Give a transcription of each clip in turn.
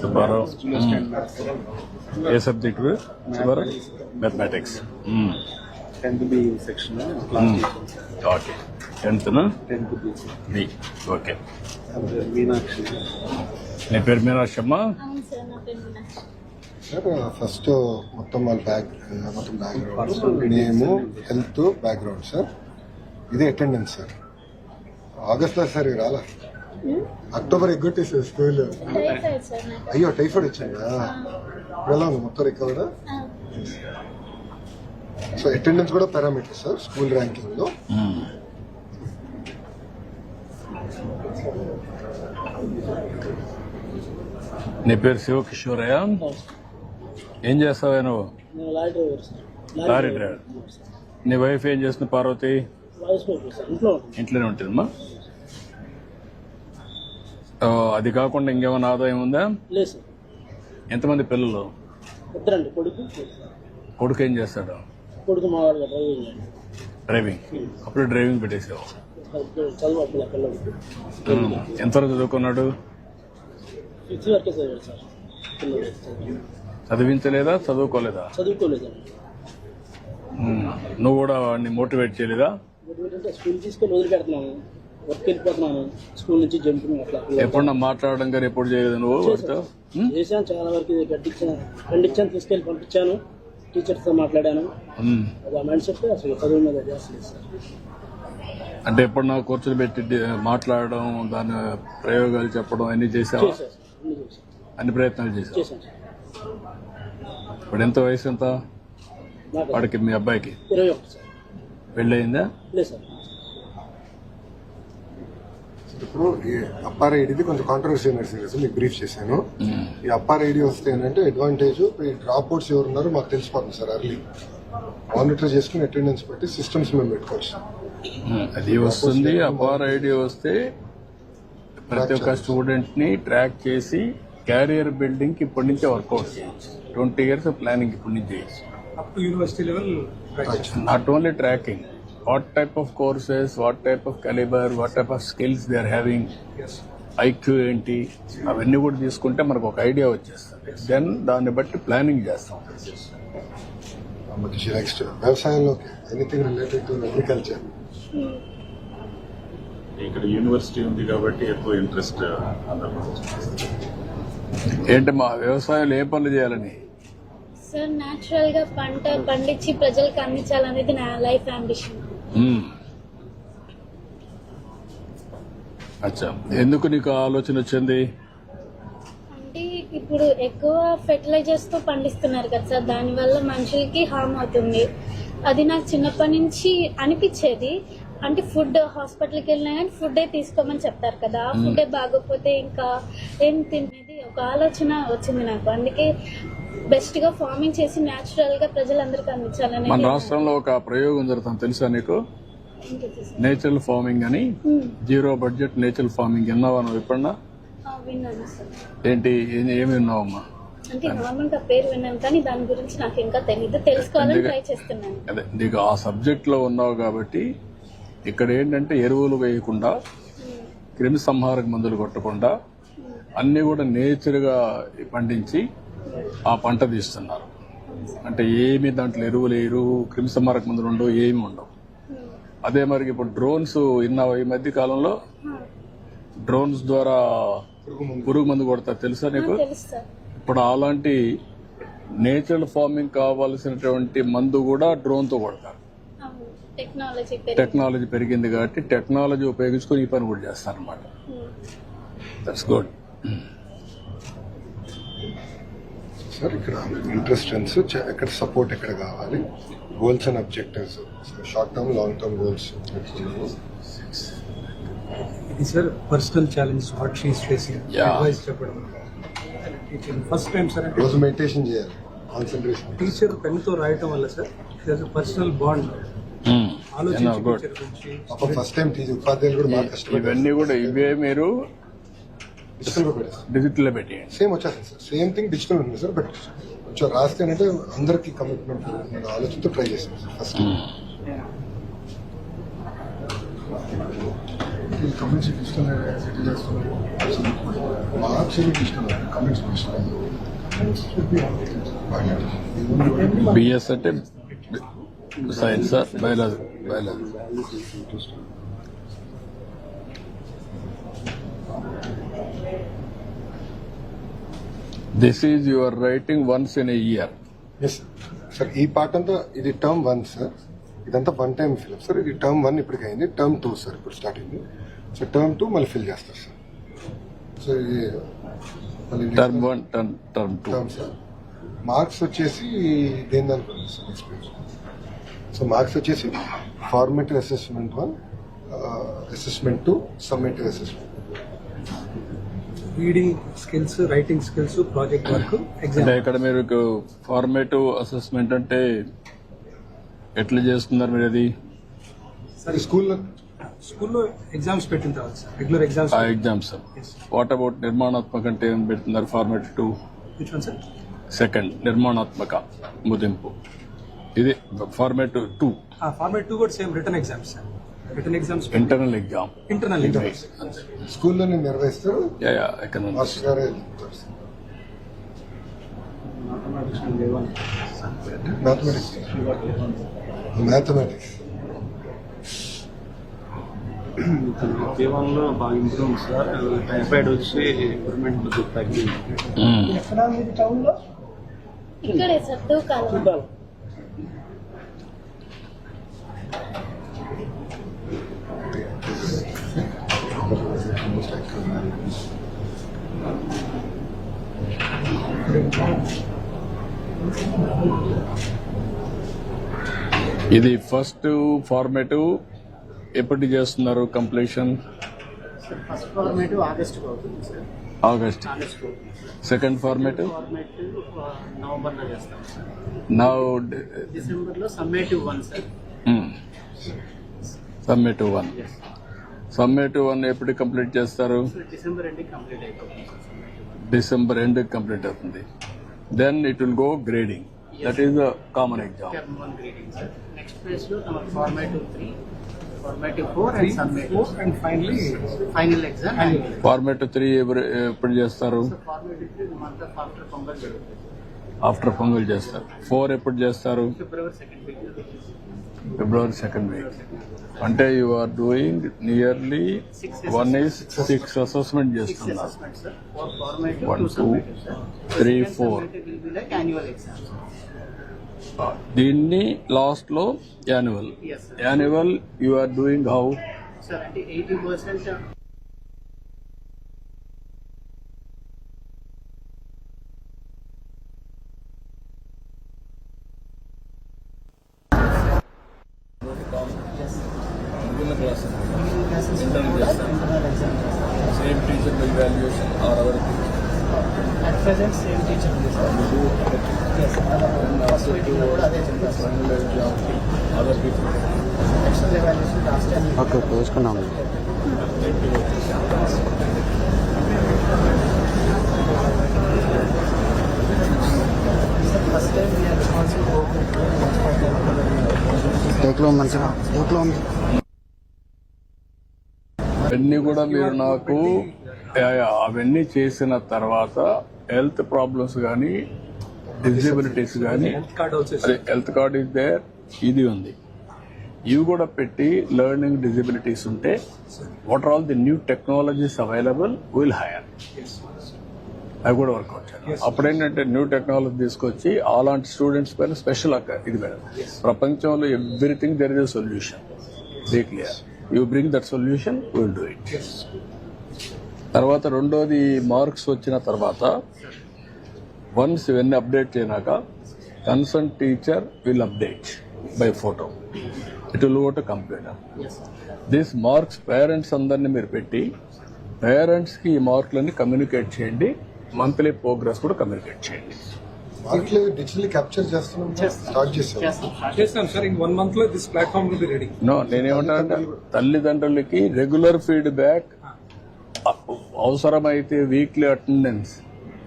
Subbarao assistant maths. ఏ subject Subbarao mathematics section, class teacher. Okay టెన్త్నా B. B okay Meenakshi. నీ పేరు మీనాక్షమ్మ అవును sir Meenakshi. First మొత్తం వాళ్ళ back మొత్తం బ్యాక్గ్రౌండ్ నేము హెల్త్ బ్యాక్గ్రౌండ్ సార్ ఇది అటెండెన్స్ సార్ ఆగస్ట్లో సార్ ఇవి రాలా అక్టోబర్ ఎగ్గొట్టేసారు స్కూల్ అయ్యో టైఫాయిడ్ వచ్చిందా ఎలా ఉంది మొత్తం రికవర్ సో అటెండెన్స్ కూడా పారామీటర్ సార్ స్కూల్ ర్యాంకింగ్లో. నీ పేరు శివకిషోరయ్య ఏం చేస్తావా నువ్వు? Lorry driver sir. Lorry driver. నీ వైఫ్ ఏం చేస్తుంది పార్వతి. ఇంట్లోనే ఉంటుందమ్మా. అది కాకుండా ఇంకేమైనా ఆదాయం ఉందా? లేదు సార్. ఎంతమంది పిల్లలు? ఇద్దరండి కొడుకు కొడుకు. ఏం చేస్తాడు? కొడుకు మా వాళ్ళ డ్రైవింగ్ అప్పుడు డ్రైవింగ్ పెట్టేసావు. చదువు అప్పుడు. ఎంతవరకు చదువుకున్నాడు? ఫిఫ్త్ వరకే చదివాడు సార్. పిల్లలు. చదువు- చదివించలేదా? చదువుకోలేదా. నువ్వు కూడా వాడిని మోటివేట్ చేయలేదా? స్కూల్ తీసుకొని వర్క్ వెళ్ళిపోతున్నాను స్కూల్ నుంచి జంపింగ్ అట్లా ఎప్పుడన్నా మాట్లాడడం కానీ ఎప్పుడు చేయలేదు నువ్వు వాడితో? ఉమ్? చేశాను. చాలా వరకు ఇది గడ్డించాను ఖండించాను తీసుకెళ్ళి పంపించాను. టీచర్స్తో మాట్లాడాను. అది మైండ్ సెట్ అసలు చదువు మీద అంటే ఎప్పుడన్నా కూర్చొని పెట్టి మాట్లాడడం దాని ప్రయోగాలు చెప్పడం అన్ని చేసావా? అన్ని ప్రయత్నాలు చేసావు? చేశాను ఇప్పుడు ఎంత వయసు ఎంత? వాడికి మీ అబ్బాయికి? పెళ్ళయిందా? లేదు సార్. ఇప్పుడు ఈ అప్పార్ ఐడిది కొంచెం కాంట్రవర్సీ నడిచింది సార్ మీకు బ్రీఫ్ చేశాను. ఈ అప్పార్ ఐడి వస్తే ఏంటంటే అడ్వాంటేజ్ ఈ డ్రాప్ అవుట్స్ ఎవరు ఉన్నారో మాకు తెలిసిపోతుంది సార్ అర్లీ మానిటర్ చేసుకుని అటెండెన్స్ పెట్టి సిస్టమ్స్ మేము పెట్టుకోవచ్చు. ఉమ్. అది వస్తుంది అపార్ ఐడి వస్తే ప్రతి ఒక్క స్టూడెంట్ని ట్రాక్ చేసి క్యారియర్ బిల్డింగ్కి ఇప్పటి నుంచే వర్కౌట్ చేయొచ్చు. ట్వంటీ ఇయర్స్ ప్లానింగ్ ఇప్పటి నుంచి చేయొచ్చు. Level practice. Not only tracking what type of courses what type of calibre what type of skills they are having Yes. IQ ఏంటి? అవన్నీ కూడా తీసుకుంటే మనకు ఒక ఐడియా వచ్చేస్తుంది. దెన్ దాన్ని బట్టి ప్లానింగ్ చేస్తాం. నెక్స్ట్ వ్యవసాయంలోకి ఎనీథింగ్ రిలేటెడ్ టు అగ్రికల్చర్ ఇక్కడ యూనివర్సిటీ ఉంది కాబట్టి ఎక్కువ ఇంట్రెస్ట్ అందరూ ఏంటి మా వ్యవసాయంలో ఏ పనులు చేయాలని? సార్ న్యాచురల్గా పంట పండించి ప్రజలకు అందించాలనేది నా లైఫ్ అంబిషన్. అచ్చా. ఎందుకు నీకు ఆలోచన వచ్చింది? అంటే ఇప్పుడు ఎక్కువ ఫెర్టిలైజర్స్తో పండిస్తున్నారు కదా సార్ దానివల్ల మనుషులకి హామ్ అవుతుంది. అది నాకు చిన్నప్పటి నుంచి అనిపించేది. అంటే ఫుడ్ హాస్పిటల్కి వెళ్ళినా కానీ ఫుడ్ తీసుకోమని చెప్తారు కదా. ఆ ఫుడ్ బాగోకపోతే ఇంకా ఏం తినేది? ఒక ఆలోచన వచ్చింది నాకు. అందుకే బెస్ట్గా ఫార్మింగ్ చేసి న్యాచురల్గా ప్రజలందరికీ అందించాలని మన రాష్ట్రంలో ఒక ప్రయోగం జరుగుతుంది తెలుసా నీకు? నేచురల్ ఫార్మింగ్ అని. జీరో బడ్జెట్ నేచురల్ ఫార్మింగ్ విన్నావా నువ్వు ఎప్పుడన్నా? ఏంటి ఏమి విన్నావమ్మా? అంటే నార్మల్గా పేరు విన్నాను కానీ దాని గురించి నాకు ఇంకా తెలియదు తెలుసుకోవాలని ట్రై చేస్తున్నాను. అదే నీకు ఆ సబ్జెక్ట్లో ఉన్నావు కాబట్టి ఇక్కడ ఏంటంటే ఎరువులు వేయకుండా క్రిమి సంహారక మందులు కొట్టకుండా అన్ని కూడా నేచర్గా పండించి ఆ పంట తీస్తున్నారు. అంటే ఏమి దాంట్లో ఎరువులు వేయరు క్రిమి సంహారక మందులు ఉండవు ఏమి ఉండవు. అదే మరి ఇప్పుడు డ్రోన్స్ విన్నావా ఈ మధ్య కాలంలో డ్రోన్స్ ద్వారా పురుగు మందు కొడతారు. తెలుసా నీకు? ఇప్పుడు అలాంటి నేచురల్ ఫార్మింగ్ కావాల్సినటువంటి మందు కూడా డ్రోన్తో కొడతారు. టెక్నాలజీ పెరిగి టెక్నాలజీ పెరిగింది కాబట్టి టెక్నాలజీ ఉపయోగించుకొని ఈ పని కూడా చేస్తారు అనమాట దట్స్ గుడ్ సార్ ఇక్కడ ఇంట్రెస్ట్ ఎక్కడ సపోర్ట్ ఎక్కడ కావాలి? Goals and objectives short term long term goals personal challenge what she is facing. Yeah. Advice చెప్పడం. టీచర్ ఫస్ట్ టైం సార్ రోజు మెడిటేషన్ చేయాలి. కాన్సన్ట్రేషన్ టీచర్ పెన్తో రాయటం వల్ల సార్ పర్సనల్ బాండ్ ఆలోచించి ఫస్ట్ టైం టీచర్ ఉపాధ్యాయులు కూడా బాగా కష్టపడ్డారు. ఇవన్నీ కూడా ఇవే మీరు డిజిటల్గా పెట్టారు డిజిటల్లో పెట్టేయండి సేమ్ వచ్చేస్తుంది సార్ సేమ్ థింగ్ డిజిటల్ ఉంది సార్ బట్ కొంచెం రాస్తే అంటే అందరికి కమిట్మెంట్ ఆలోచనతో ట్రై చేసాం సార్ ఫస్ట్ ఈ కమెంట్స్ ఇష్టమైన సెటిల్ చేస్తున్నారు మార్క్స్ ఇష్టమైన కమెంట్స్ ఇష్టమైన బిఎస్ అంటే science biology biology this is your writing once in a year yes sir ఈ పార్ట్ అంతా ఇది టర్మ్ వన్ సార్ ఇదంతా వన్ టైం ఫిల్ సార్ ఇది టర్మ్ వన్ ఇప్పటికి అయింది టర్మ్ టూ సార్ ఇప్పుడు స్టార్ట్ అయింది. సో టర్మ్ టూ మళ్ళీ ఫిల్ చేస్తారు సార్ సో ఇది term one term term two term sir marks వచ్చేసి దేని సార్ ఎక్స్పీరియన్స్ సో మార్క్స్ వచ్చేసి formative assessment one assessment two summative assessment reading skills writing skills project work exam ఇక్కడ మీరు formative assessment అంటే ఎట్లా చేస్తున్నారు మీరు అది? సార్ స్కూల్లో స్కూల్లో ఎగ్జామ్స్ పెట్టిన తర్వాత సార్ రెగ్యులర్ ఎగ్జామ్స్ ఆ ఎగ్జామ్స్ వాట్ అబౌట్ నిర్మాణాత్మక అంటే ఏం పెడుతున్నారు format two which one sir second నిర్మాణాత్మక ముదింపు ఇది ఫార్మేట్ టూ ఫార్మేట్ టూ కూడా same return exams sir return exams internal exam internal exams స్కూల్లోనే నిర్వహిస్తారు? మాస్టర్ గారే మ్యాథమెటిక్స్ మ్యాథమెటిక్స్ జీవన్లో బాగా ఇంప్రూవ్ ఉంది సార్ టైఫాయిడ్ వచ్చి ఇంప్రూవ్మెంట్ ఇక్కడే సార్ ఇది ఫస్ట్ ఫార్మేటివ్ ఎప్పటి చేస్తున్నారు కంప్లీషన్ ఫస్ట్ ఆగస్ట్ అవుతుంది sir August August second formative నవంబర్లో చేస్తాం సార్ నా డిసెంబర్లో summative one sir summative one summative one ఎప్పుడు కంప్లీట్ చేస్తారు? డిసెంబర్ కంప్లీట్ అయిపోతుంది వన్ డిసెంబర్ ఎండ్ కంప్లీట్ అవుతుంది. Then it will go grading that is common exam next ఫేజ్లో ఫార్మేటివ్ త్రీ ఫార్మేట్ త్రీ ఎప్పుడు చేస్తారు? ఆఫ్టర్ పొంగల్ చేస్తారు. ఫోర్ ఎప్పుడు చేస్తారు? ఫిబ్రవరి సెకండ్ వీక్ అంటే you are doing nearly one is six assessment చేస్తున్నారు. Four One, two annual exam దీన్ని లాస్ట్లో annual. Annual you are doing how sir అంటే eighty percent same teacher valuation are our at present same teacher ఉంది sir first మీటింగ్లో కూడా అదే చెప్పారు sir other people external evaluation last time టేక్లో మంచిగా? టేక్లో ఉంది అవన్నీ కూడా మీరు నాకు అవన్నీ చేసిన తర్వాత హెల్త్ ప్రాబ్లమ్స్ కానీ డిజబిలిటీస్ కానీ హెల్త్ కార్డ్ ఇస్ దేర్ ఇది ఉంది. ఇవి కూడా పెట్టి లెర్నింగ్ డిజబిలిటీస్ ఉంటే what are all the new technologies available will hire అవి కూడా వర్కౌట్ చేయాలి. అప్పుడేంటంటే న్యూ టెక్నాలజీ తీసుకొచ్చి అలాంటి స్టూడెంట్స్ పైన స్పెషల్ ఇది మేడం. ప్రపంచంలో everything there is solution they clear you bring that solution will do it తర్వాత రెండోది మార్క్స్ వచ్చిన తర్వాత వన్స్ ఇవన్నీ update చేయనాక concern teacher will update by photo it will go to computer this marks parents అందరినీ మీరు పెట్టి పేరెంట్స్కి ఈ మార్కులన్నీ కమ్యూనికేట్ చేయండి మంత్లీ ప్రోగ్రెస్ కూడా కమ్యూనికేట్ చేయండి. నేనేమంటానంటే తల్లిదండ్రులకి రెగ్యులర్ ఫీడ్బ్యాక్ అవసరమైతే weekly attendance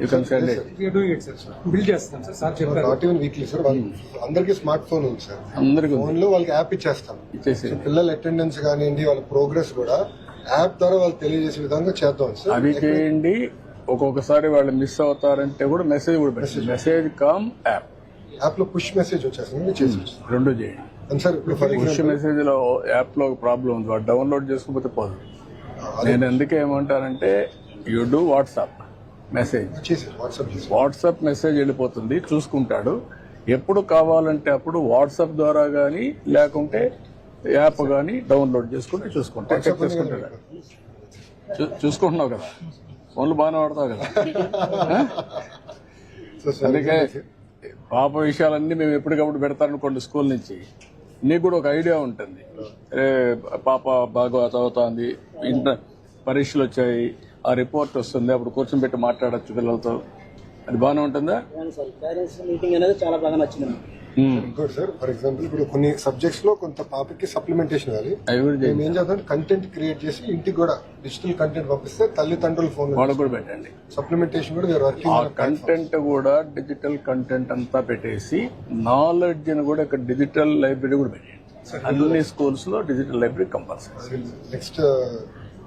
you can send it we're doing it sir build చేస్తాం సార్ సార్ చెప్పారు. నాట్ ఈవెన్ వీక్లీ సార్ అందరికీ స్మార్ట్ ఫోన్ ఉంది సార్ అందరికీ ఉంది. ఫోన్లో వాళ్ళకి యాప్ ఇచ్చేస్తాం. ఇచ్చేసి పిల్లల అటెండెన్స్ కానివ్వండి వాళ్ళ ప్రోగ్రెస్ కూడా యాప్ ద్వారా వాళ్ళు తెలియజేసే విధంగా చేద్దాం సార్ అది చేయండి. ఒక్కొక్కసారి వాళ్ళు మిస్ అవుతారంటే కూడా మెసేజ్ కూడా మెసేజ్ కామ్ యాప్ యాప్లో పుష్ మెసేజ్ వచ్చేసింది చేసి రెండు చేయండి. సార్ పుష్ మెసేజ్లో యాప్లో ఒక ప్రాబ్లం ఉంది. వాడు డౌన్లోడ్ చేసుకోకపోతే పోదు. నేను ఎందుకే ఏమంటానంటే you do WhatsApp message WhatsApp message వెళ్ళిపోతుంది చూసుకుంటాడు. ఎప్పుడు కావాలంటే అప్పుడు వాట్సాప్ ద్వారా కానీ లేకుంటే యాప్ కానీ డౌన్లోడ్ చేసుకుంటే చూసుకుంటా చెక్ చేసుకుంటాడు. చూసుకుంటున్నావు కదా? ఫోన్లు బాగానే వాడతావు కదా? అందుకే పాప విషయాలన్నీ మేము ఎప్పటికప్పుడు పెడతారనుకోండి స్కూల్ నుంచి. నీకు కూడా ఒక ఐడియా ఉంటుంది. పాప బాగా చదువుతోంది ఇంటర్ పరీక్షలు వచ్చాయి ఆ రిపోర్ట్ వస్తుంది. అప్పుడు కూర్చొని పెట్టి మాట్లాడచ్చు పిల్లలతో. అది బాగానే ఉంటుందా? సార్. పేరెంట్స్ మీటింగ్ అనేది చాలా బాగా నచ్చింది. ఇంకోటి సార్ ఫర్ ఎగ్జాంపుల్ ఇప్పుడు కొన్ని సబ్జెక్ట్స్లో కొంత పాపకి సప్లిమెంటేషన్. మేము ఏం చేద్దాం కంటెంట్ క్రియేట్ చేసి ఇంటికి కూడా డిజిటల్ కంటెంట్ పంపిస్తే తల్లిదండ్రుల ఫోన్ వాళ్ళకు కూడా పెట్టండి. సప్లిమెంటేషన్ కూడా కంటెంట్ కూడా డిజిటల్ కంటెంట్ అంతా పెట్టేసి నాలెడ్జ్ని కూడా ఇక్కడ డిజిటల్ లైబ్రరీ కూడా పెట్టండి అన్ని స్కూల్స్లో digital library compulsory. Next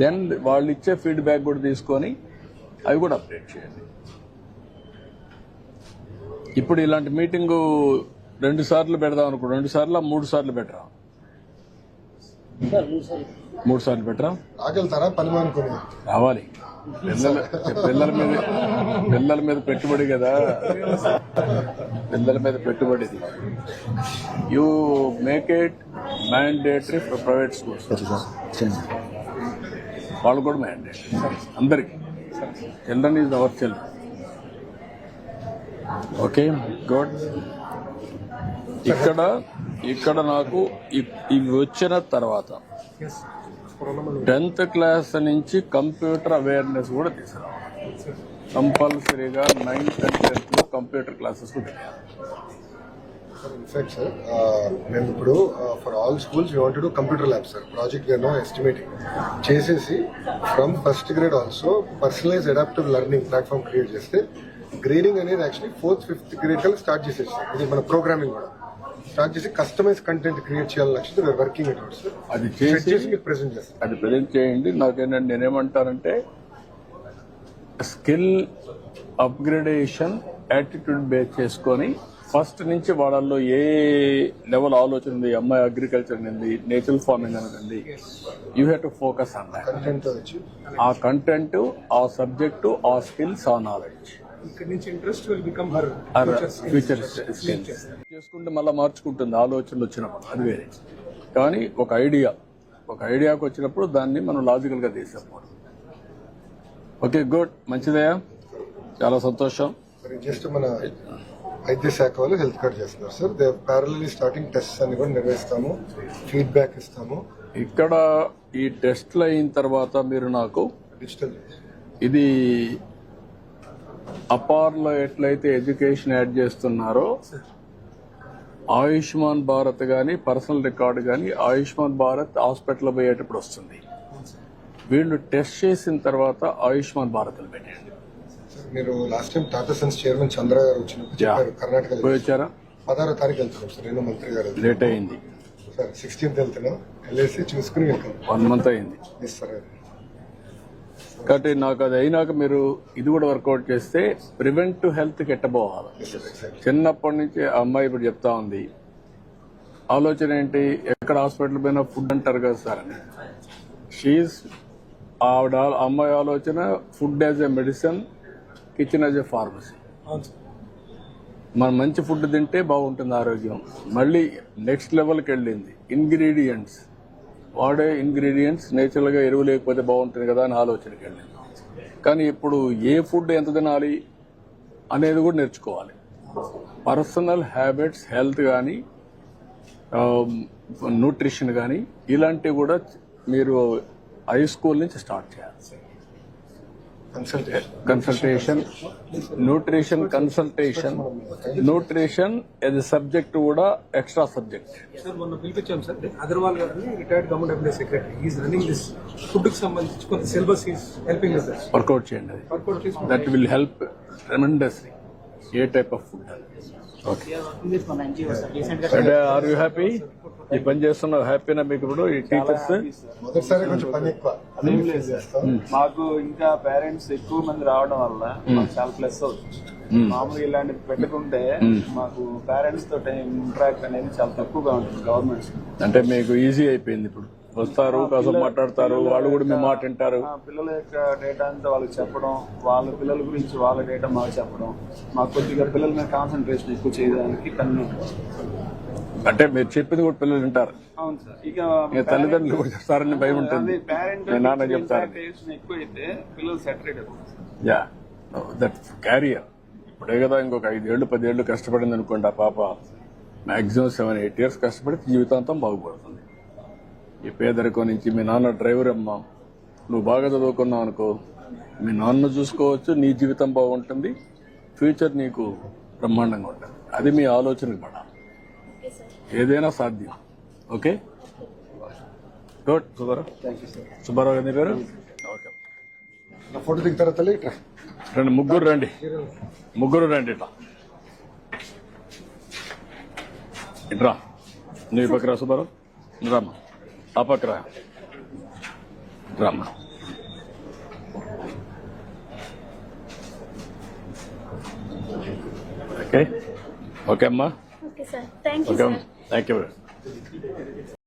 then వాళ్ళు ఇచ్చే ఫీడ్బ్యాక్ కూడా తీసుకొని అవి కూడా అప్డేట్ చేయండి. ఇప్పుడు ఇలాంటి మీటింగు రెండు సార్లు పెడదాం అనుకో రెండు సార్లు మూడు సార్లు పెట్టరా? మూడు సార్లు. పెట్టరా? పని రావాలి. పిల్లల పిల్లల మీద పిల్లల మీద పెట్టుబడి కదా. పిల్లల మీద పెట్టుబడిది you make it mandatory for private schools వాళ్ళు కూడా మ్యాండేటరీ అందరికి. Children is our children okay good ఇక్కడ ఇక్కడ నాకు ఇవి వచ్చిన తర్వాత టెన్త్ క్లాస్ నుంచి కంప్యూటర్ అవేర్నెస్ కూడా తీసుకురావాలి. కంపల్సరీగా ninth and tenth computer classes కూడా ఇన్ఫాక్ట్ సార్ మేము ఇప్పుడు for all schools want to computer lab sir project గానో ఎస్టిమేటింగ్ చేసేసి from first grade also personalise adaptive learning platform create చేస్తే గ్రేడింగ్ అనేది యాక్చువల్లీ ఫోర్త్ ఫిఫ్త్ గ్రేడ్ కల్లా start చేసేసి ఇది మన ప్రోగ్రామింగ్ కూడా. స్టార్ట్ చేసి కస్టమైజ్ కంటెంట్ క్రియేట్ చేయాలని లక్ష్యంతో వర్కింగ్ ఇట్ సార్ అది చేసి మీకు ప్రెసెంట్ చేస్తాం. అది ప్రజెంట్ చేయండి. నాకేంటంటే నేనేమంటానంటే స్కిల్ అప్గ్రేడేషన్ యాటిట్యూడ్ బేస్ చేసుకొని ఫస్ట్ నుంచి వాళ్ళల్లో ఏ లెవెల్ ఆలోచన ఉంది అమ్మాయి అగ్రికల్చర్ ఉంది నేచురల్ ఫార్మింగ్ అనేది you have to focus on that ఆ కంటెంట్ ఆ సబ్జెక్టు ఆ స్కిల్స్ ఆ నాలెడ్జ్ ఫ్యూచర్ స్కిల్స్ చేసుకుంటే మళ్ళీ మార్చుకుంటుంది ఆలోచనలు వచ్చినప్పుడు. అది వేరే. కానీ ఒక ఐడియా ఒక ఐడియాకి వచ్చినప్పుడు దాన్ని మనం లాజికల్గా తీసేపోవడం ఓకే గుడ్ మంచిదయ్యా? చాలా సంతోషం. జస్ట్ మన వైద్య శాఖ వాళ్ళు హెల్త్ కార్డ్ చేస్తున్నారు sir. They parallelly starting test అన్ని కూడా నిర్వహిస్తాము ఫీడ్బ్యాక్ ఇస్తాము. ఇక్కడ ఈ టెస్ట్లు అయిన తర్వాత మీరు నాకు డిజిటల్. ఇది అపార్లో ఎట్లయితే ఎడ్యుకేషన్ యాడ్ చేస్తున్నారో ఆయుష్మాన్ భారత్ కానీ పర్సనల్ రికార్డు కానీ ఆయుష్మాన్ భారత్ హాస్పిటల్ పోయేటప్పుడు వస్తుంది. వీళ్ళు టెస్ట్ చేసిన తర్వాత ఆయుష్మాన్ భారత్ పెట్టండి మీరు last time Tata Sons chairman Chandra గారు వచ్చినప్పుడు. చెప్పారు కర్ణాటక వచ్చారా? పదహారో తారీఖు వెళ్తున్నాం సార్ నేను మంత్రి గారు. లేట్ అయింది. సార్ సిక్స్టీన్త్ వెళ్తున్నాం. వెళ్ళేసి చూసుకుని వెళ్తాం. వన్ మంత్ అయింది. ఎస్ సార్ కాబట్టి నాకు అది అయినాక మీరు ఇది కూడా వర్కౌట్ చేస్తే ప్రివెంటివ్ హెల్త్ ఎట్టబోవాలి. చిన్నప్పటి నుంచి ఆ అమ్మాయి ఇప్పుడు చెప్తా ఉంది. ఆలోచన ఏంటి? ఎక్కడ హాస్పిటల్ పోయినా ఫుడ్ అంటారు కదా సార్. అని షీఈ్ ఆవిడ అమ్మాయి ఆలోచన food as a medicine kitchen as a pharmacy మనం మంచి ఫుడ్ తింటే బాగుంటుంది ఆరోగ్యం. మళ్ళీ నెక్స్ట్ లెవెల్కి వెళ్ళింది. ఇంగ్రీడియంట్స్ వాడే ఇంగ్రీడియంట్స్ నేచురల్గా ఎరువు లేకపోతే బాగుంటుంది కదా అని ఆలోచనకి వెళ్ళింది. కానీ ఇప్పుడు ఏ ఫుడ్ ఎంత తినాలి అనేది కూడా నేర్చుకోవాలి. పర్సనల్ హ్యాబిట్స్ హెల్త్ కానీ న్యూట్రిషన్ కానీ ఇలాంటివి కూడా మీరు హై స్కూల్ నుంచి స్టార్ట్ చేయాలి. కన్సల్టేషన్ న్యూట్రిషన్ కన్సల్టేషన్ న్యూట్రిషన్ ఎది సబ్జెక్ట్ కూడా ఎక్స్ట్రా సబ్జెక్ట్ సార్ మొన్న పిలిపించాం సార్. అగర్వాల్ గారిని retired government employee secretary is running this ఫుడ్కి సంబంధించి కొంత syllabus is helping sir work out చేయండి అది. That will help tremendously a type of food okay are you happy ఈ పని చేస్తున్న హ్యాపీనా మీకు ఇప్పుడు ఈ టీచర్స్ మొదటిసారి కొంచెం పని ఎక్కువ. అదేం లేదు సార్ మాకు ఇంకా పేరెంట్స్ ఎక్కువ మంది రావడం వల్ల మాకు చాలా ప్లస్ అవుతుంది. మామూలుగా ఇలాంటి పెట్టుకుంటే మాకు పేరెంట్స్ తోటి ఇంటరాక్ట్ అనేది చాలా తక్కువగా ఉంటుంది గవర్నమెంట్స్ అంటే మీకు ఈజీ అయిపోయింది ఇప్పుడు. వస్తారు కాసేపు మాట్లాడతారు వాళ్ళు కూడా మీ మాట వింటారు. పిల్లల యొక్క డేటా అంతా వాళ్ళకి చెప్పడం వాళ్ళ పిల్లల గురించి వాళ్ళ డేటా మాకు చెప్పడం మాకు కొద్దిగా పిల్లల మీద కాన్సన్ట్రేషన్ ఎక్కువ చేయడానికి కన్ను అంటే మీరు చెప్పింది కూడా పిల్లలు వింటారు. అవును సార్. ఇక ఇక తల్లిదండ్రులు కూడా చెప్తారని భయం ఉంటుంది. మీ నాన్న చెప్తారు. పిల్లలు సెటరేట్ యా. That carrier. ఇప్పుడే కదా ఇంకొక ఐదేళ్ళు పదేళ్ళు కష్టపడింది అనుకోండి ఆ పాప. మాక్సిమం సెవెన్ ఎయిట్ ఇయర్స్ కష్టపడి జీవితాంతం బాగుపడుతుంది. ఈ పేదరికం నుంచి మీ నాన్న డ్రైవర్ అమ్మా. నువ్వు బాగా చదువుకున్నావు అనుకో. మీ నాన్న చూసుకోవచ్చు నీ జీవితం బాగుంటుంది. ఫ్యూచర్ నీకు బ్రహ్మాండంగా ఉంటుంది. అది మీ ఆలోచనకు పడాలి ఏదైనా సాధ్యం. ఓకే? గుడ్ సుబ్బారావు. సుబ్బారావు గారి పేరు? ఫోటో దిగుతారా తల్లి? రండి ముగ్గురు రండి. ముగ్గురు రండి ఇట్లా. ఇట్రా. నువ్వు పక్కరా సుబ్బారావు. రామ్మా. ఆ పక్కరా రామ్మా. ఓకే? ఓకే అమ్మా. Okay sir. Thank you okay sir thank you